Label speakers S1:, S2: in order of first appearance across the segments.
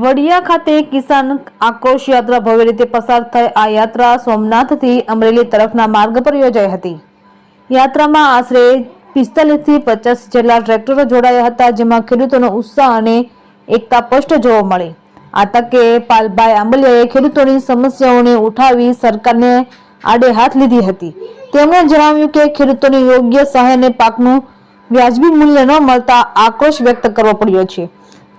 S1: વડિયા ખાતે કિસાન આક્રોશ યાત્રા ભવ્ય રીતે પસાર થઈ આ યાત્રા સોમનાથથી અમરેલી તરફના માર્ગ પર યોજાઈ હતી. યાત્રામાં આશરે પિસ્તાલીસથી પચાસ જેટલા ટ્રેક્ટરો જોડાયા હતા, જેમાં ખેડૂતોનો ઉત્સાહ અને એકતા સ્પષ્ટ જોવા મળી. આ તકે પાલભાઈ આંબલિયાએ ખેડૂતોની સમસ્યાઓને ઉઠાવી સરકારને આડે હાથ લીધી હતી. તેમણે જણાવ્યું કે ખેડૂતોને યોગ્ય સહાય અને પાકનું વ્યાજબી મૂલ્ય ન મળતા આક્રોશ વ્યક્ત કરવો પડ્યો છે.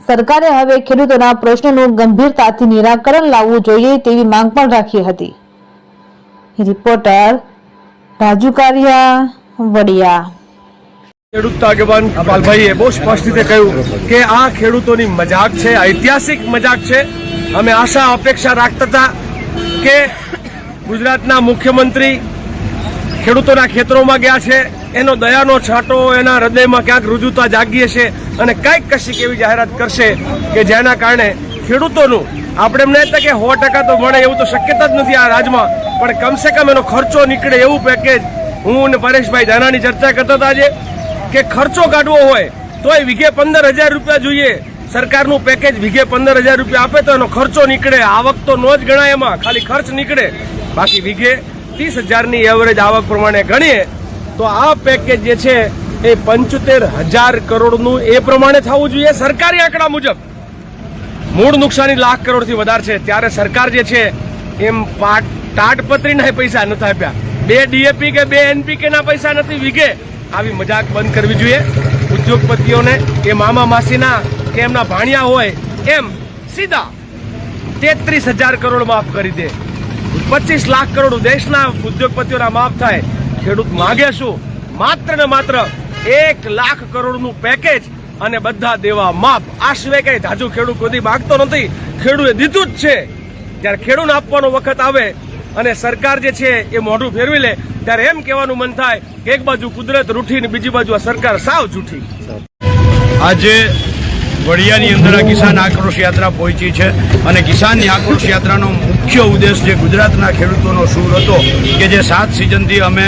S1: સરકારે હવે ખેડૂતોના પ્રશ્નોનું ગંભીરતાથી નિરાકરણ લાવવું જોઈએ તેવી માંગ પણ રાખી હતી. રિપોર્ટર રાજુ કારિયા, વડિયા.
S2: ખેડૂત આગેવાન પાલભાઈએ બહુ સ્પષ્ટ રીતે કહ્યું કે આ ખેડૂતોની મજાક છે, ઐતિહાસિક મજાક છે. અમે આશા, અપેક્ષા રાખતા હતા કે ગુજરાતના મુખ્યમંત્રી ખેડૂતોના ખેતરોમાં ગયા છે. એનો દયાનો છાંટો એના હૃદયમાં ક્યાંક રુજુતા જાગીએ છે અને કંઈક કશીક એવી જાહેરાત કરશે કે જેના કારણે ખેડૂતોનું, આપણે એમ નહીં કે સો ટકા તો મળે એવું તો શક્યતા જ નથી આ રાજમાં, પણ કમસે કમ એનો ખર્ચો નીકળે એવું પેકેજ હું અને પરેશભાઈ ધાનાની ચર્ચા કરતા હતા આજે, કે ખર્ચો કાઢવો હોય તોય વીઘે પંદર હજાર રૂપિયા જોઈએ, સરકારનું પેકેજ વીઘે પંદર હજાર રૂપિયા આપે તો એનો ખર્ચો નીકળે, આવક તો નો જ ગણાય એમાં, ખાલી ખર્ચ નીકળે. બાકી વીઘે ત્રીસ હજારની એવરેજ આવક પ્રમાણે ગણીએ તો આ પેકેજ જે છે એ પંચોતેર હજાર કરોડનું એ પ્રમાણે થવું જોઈએ. સરકારી આંકડા મુજબ મૂળ નુકસાની લાખ કરોડથી વધારે છે. ત્યારે સરકાર જે છે એમ પાટ તાટપત્રીના પૈસા નથી આપ્યા. બે ડીએપી કે બે એનપીકે ના પૈસા નથી વીઘે આવી મજાક બંધ કરવી જોઈએ. ઉદ્યોગપતિઓને કે મામા માસીના કે એમના ભાણિયા હોય એમ સીધા તેત્રીસ હજાર કરોડ માફ કરી દે. પચીસ લાખ કરોડ દેશના ઉદ્યોગપતિઓના માફ થાય. ખેડૂત માગે શું? માત્ર ને માત્ર એક લાખ કરોડનું પેકેજ અને બધા દેવા માપ આ સિવાય કઈ ધાજુ ખેડૂત કોઈ માગતો નથી. ખેડૂતે દીધું જ છે. જ્યારે ખેડૂત આપવાનો વખત આવે અને સરકાર જે છે એ મોઢું ફેરવી લે, ત્યારે એમ કહેવાનું મન થાય કે એક બાજુ કુદરત રૂઠી ને બીજી બાજુ આ સરકાર સાવ જૂઠી.
S3: આજે વડિયાની અંદર આ કિસાન આક્રોશ યાત્રા પહોંચી છે અને કિસાનની આક્રોશ યાત્રાનો મુખ્ય ઉદ્દેશ જે ગુજરાતના ખેડૂતોનો સૂર હતો કે જે સાત સિઝનથી અમે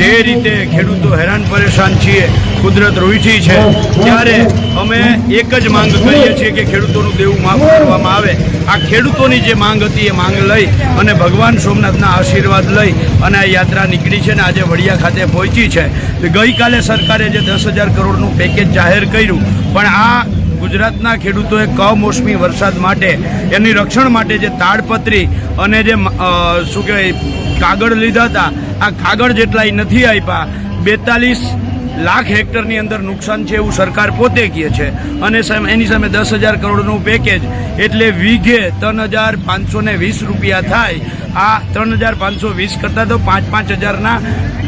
S3: જે રીતે ખેડૂતો હેરાન પરેશાન છીએ, કુદરત રૂઠી છે, ત્યારે અમે એક જ માંગ કરીએ છીએ કે ખેડૂતોનું દેવું માફ કરવામાં આવે. આ ખેડૂતોની જે માંગ હતી એ માંગ લઈ અને ભગવાન સોમનાથના આશીર્વાદ લઈ અને આ યાત્રા નીકળી છે ને આજે વડિયા ખાતે પહોંચી છે. ગઈકાલે સરકારે જે દસ હજાર કરોડનું પેકેજ જાહેર કર્યું, પણ આ ગુજરાતના ખેડૂતોએ કમોસમી વરસાદ માટે, એની રક્ષણ માટે જે તાડપત્રી અને જે શું કહેવાય, કાગળ લીધા હતા, આ કાગળ જેટલાય નથી આપ્યા બેતાલીસ લાખ હેક્ટરની અંદર નુકસાન છે એવું સરકાર પોતે કહે છે. અને એની સામે દસ હજાર કરોડનું પેકેજ એટલે વીઘે ત્રણ હજાર પાંચસો વીસ રૂપિયા થાય. આ ત્રણ હજાર પાંચસો વીસ કરતાં તો પાંચ પાંચ હજારના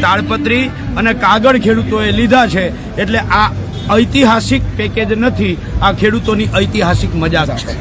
S3: તાડપત્રી અને કાગળ ખેડૂતોએ લીધા છે. એટલે આ ઐતિહાસિક પેકેજ નથી. આ ખેડૂતોની ઐતિહાસિક મજાક છે.